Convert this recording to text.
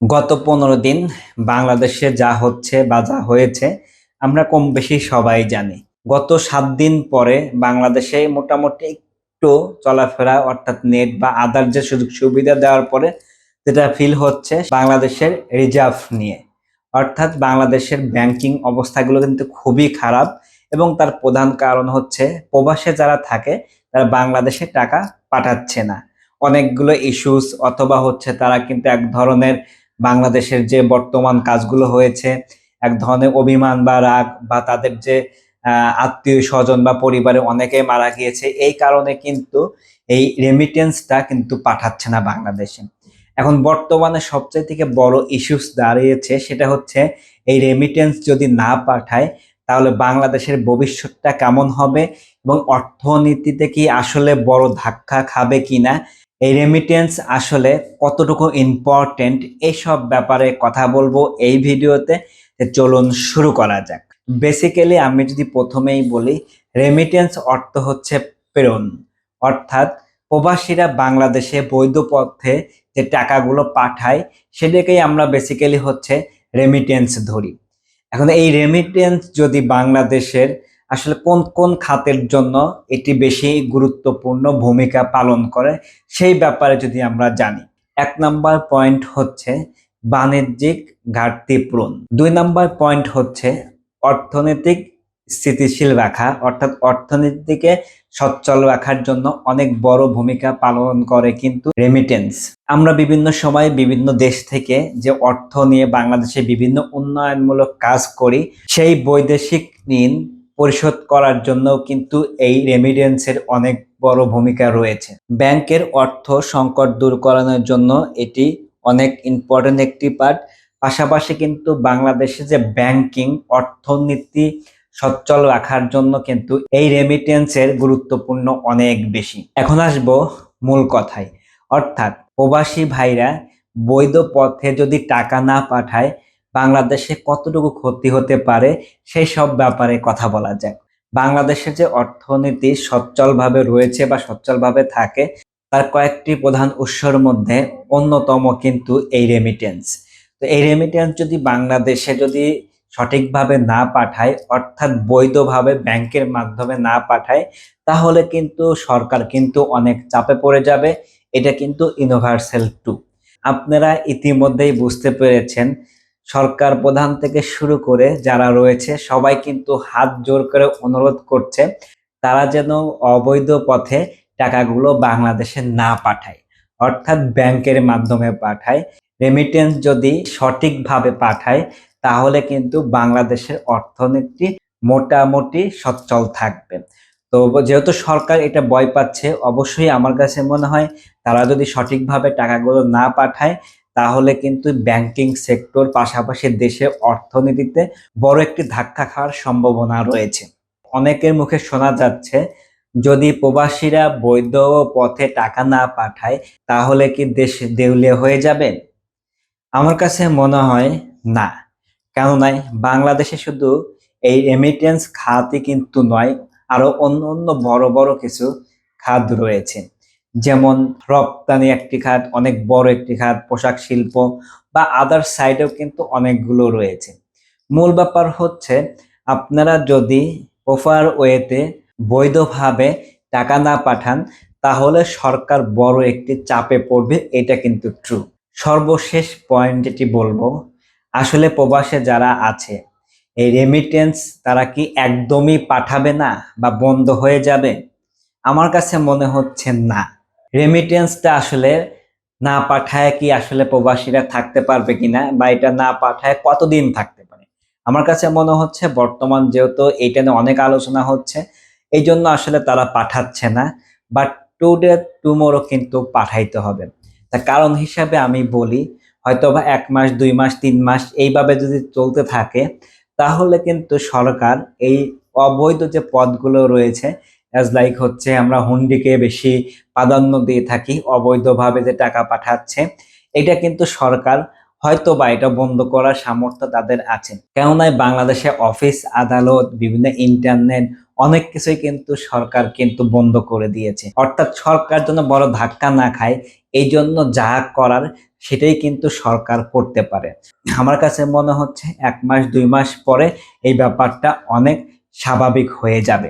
গত পনেরো দিন বাংলাদেশে যা হচ্ছে বা যা হয়েছে, আমরা কম বেশি সবাই জানি। গত সাত দিন পরে বাংলাদেশে মোটামুটি একটু চলাফেরা অর্থাৎ নেট বা আদার যে সুযোগ সুবিধা দেওয়ার পরে যেটা ফিল হচ্ছে, বাংলাদেশের রিজার্ভ নিয়ে। অর্থাৎ বাংলাদেশের ব্যাংকিং অবস্থাগুলো কিন্তু খুবই খারাপ এবং তার প্রধান কারণ হচ্ছে প্রবাসে যারা থাকে, তারা বাংলাদেশে টাকা পাঠাচ্ছে না। অনেকগুলো ইস্যুস অথবা হচ্ছে তারা কিন্তু এক ধরনের বাংলাদেশের যে বর্তমান কাজগুলো হয়েছে, এক ধরনের অভিমান বা রাগ বা তাদের যে আত্মীয় স্বজন বা পরিবারে অনেকে মারা গিয়েছে, এই কারণে কিন্তু এই রেমিটেন্সটা কিন্তু পাঠাচ্ছে না বাংলাদেশে। এখন বর্তমানে সবচেয়ে থেকে বড় ইস্যুস দাঁড়িয়েছে সেটা হচ্ছে, এই রেমিটেন্স যদি না পাঠায়, তাহলে বাংলাদেশের ভবিষ্যৎটা কেমন হবে এবং অর্থনীতিতে কি আসলে বড় ধাক্কা খাবে কিনা? এই রেমিটেন্স আসলে কতটুকু ইম্পর্টেন্ট এইসব ব্যাপারে কথা বলব এই ভিডিওতে। চলুন শুরু করা যাক। বেসিক্যালি আমি যদি প্রথমেই বলি রেমিটেন্স অর্থ হচ্ছে প্রেরণ। অর্থাৎ প্রবাসীরা বাংলাদেশে বৈধ পথে যে টাকাগুলো পাঠায়, সেটাকেই আমরা বেসিক্যালি হচ্ছে রেমিটেন্স ধরি। এখন এই রেমিটেন্স যদি বাংলাদেশের আসলে কোন কোন খাতের জন্য এটি বেশি গুরুত্বপূর্ণ ভূমিকা পালন করে সেই ব্যাপারে যদি আমরা জানি। এক নাম্বার পয়েন্ট হচ্ছে বাণিজ্যিক ঘাটতি পূরণ। দুই নাম্বার পয়েন্ট হচ্ছে অর্থনৈতিক স্থিতিশীল রাখা, অর্থাৎ অর্থনীতিকে সচ্ছল রাখার জন্য অনেক বড় ভূমিকা পালন করে কিন্তু রেমিটেন্স আমরা বিভিন্ন সময় বিভিন্ন দেশ থেকে যে অর্থ নিয়ে বাংলাদেশে বিভিন্ন উন্নয়নমূলক কাজ করি, সেই বৈদেশিক ঋণ পরিশোধ করার জন্য কিন্তু এই রেমিডেন্সের অনেক বড় ভূমিকা রয়েছে। ব্যাংকের অর্থ সংকট দূর করানোর জন্য এটি অনেক ইম্পর্টেন্ট একটি পার্ট পাশাপাশি কিন্তু বাংলাদেশে যে ব্যাংকিং অর্থনীতি সচ্ছল রাখার জন্য কিন্তু এই রেমিটেন্সের গুরুত্বপূর্ণ অনেক বেশি। এখন আসব মূল কথায়। অর্থাৎ প্রবাসী ভাইরা বৈধ পথে যদি টাকা না পাঠায় বাংলাদেশে কতটুকু ক্ষতি হতে পারে, সেই সব ব্যাপারে কথা বলা যায় বাংলাদেশের যে অর্থনীতি সচ্ছলভাবে রয়েছে বা সচ্ছলভাবে থাকে, তার কয়েকটি প্রধান উৎসর মধ্যে অন্যতম কিন্তু এই রেমিটেন্স তো এই রেমিটেন্স যদি বাংলাদেশে যদি সঠিকভাবে না পাঠায়, অর্থাৎ বৈধভাবে ব্যাংকের মাধ্যমে না পাঠায়, তাহলে কিন্তু সরকার কিন্তু অনেক চাপে পড়ে যাবে। এটা কিন্তু ইউনিভার্সাল টু আপনারা ইতিমধ্যেই বুঝতে পেরেছেন সরকার প্রধান থেকে শুরু করে যারা রয়েছে, সবাই কিন্তু হাত জোর করে অনুরোধ করছে, তারা যেন অবৈধ পথে টাকাগুলো বাংলাদেশে না পাঠায়, অর্থাৎ ব্যাংকের মাধ্যমে পাঠায় রেমিটেন্স যদি সঠিকভাবে পাঠায়, তাহলে কিন্তু বাংলাদেশের অর্থনীতি মোটামুটি সচ্ছল থাকবে। তো যেহেতু সরকার এটা ভয় পাচ্ছে, অবশ্যই আমার কাছে মনে হয় তারা যদি সঠিকভাবে টাকাগুলো না পাঠায় তাহলে কিন্তু ব্যাংকিং সেক্টর পাশাপাশি দেশের অর্থনীতিতে বড় একটি ধাক্কা খাওয়ার সম্ভাবনা রয়েছে। অনেকের মুখে শোনা যাচ্ছে যদি প্রবাসীরা বৈধ পথে টাকা না পাঠায় তাহলে কি দেশ দেউলিয়া হয়ে যাবে? আমার কাছে মনে হয় না। কেন নয় বাংলাদেশে শুধু এই রেমিটেন্স খাতই কিন্তু নয় আরও অন্য অন্য বড় বড় কিছু খাত রয়েছে। যেমন রপ্তানি একটি খাত, অনেক বড় একটি খাত, পোশাক শিল্প বা আদার সাইডেও কিন্তু অনেকগুলো রয়েছে। মূল ব্যাপার হচ্ছে আপনারা যদি প্রপার ওয়েতে বৈধভাবে টাকা না পাঠান, তাহলে সরকার বড় একটি চাপে পড়বে, এটা কিন্তু ট্রু সর্বশেষ পয়েন্ট যেটি বলব, আসলে প্রবাসে যারা আছে, এই রেমিটেন্স তারা কি একদমই পাঠাবে না বা বন্ধ হয়ে যাবে? আমার কাছে মনে হচ্ছে না। রেমিটেন্সটা আসলে না পাঠায় কি আসলে প্রবাসীরা থাকতে পারবে কিনা বা এটা না পাঠায় কতদিন থাকতে পারে? আমার কাছে মনে হচ্ছে বর্তমান যেহেতু এইটা নিয়ে অনেক আলোচনা হচ্ছে, এই জন্য আসলে তারা পাঠাচ্ছে না বাট টুডে টুমোরো কিন্তু পাঠাইতে হবে। তার কারণ হিসাবে আমি বলি হয়তো বা এক মাস, দুই মাস, তিন মাস এইভাবে যদি চলতে থাকে, তাহলে কিন্তু সরকার এই অবৈধ যে পদগুলো রয়েছে অ্যাজ লাইক হচ্ছে আমরা হুন্ডিকে বেশি প্রাধান্য দিয়ে থাকি, অবৈধভাবে যে টাকা পাঠাচ্ছে, এটা কিন্তু সরকার হয়তো বা এটা বন্ধ করার সামর্থ্য তাদের আছে। কেননা বাংলাদেশে অফিস, আদালত, বিভিন্ন ইন্টারনেট অনেক কিছুই কিন্তু সরকার কিন্তু বন্ধ করে দিয়েছে। অর্থাৎ সরকার জন্য বড় ধাক্কা না খায় এই জন্য যা করার সেটাই কিন্তু সরকার করতে পারে। আমার কাছে মনে হচ্ছে এক মাস, দুই মাস পরে এই ব্যাপারটা অনেক স্বাভাবিক হয়ে যাবে।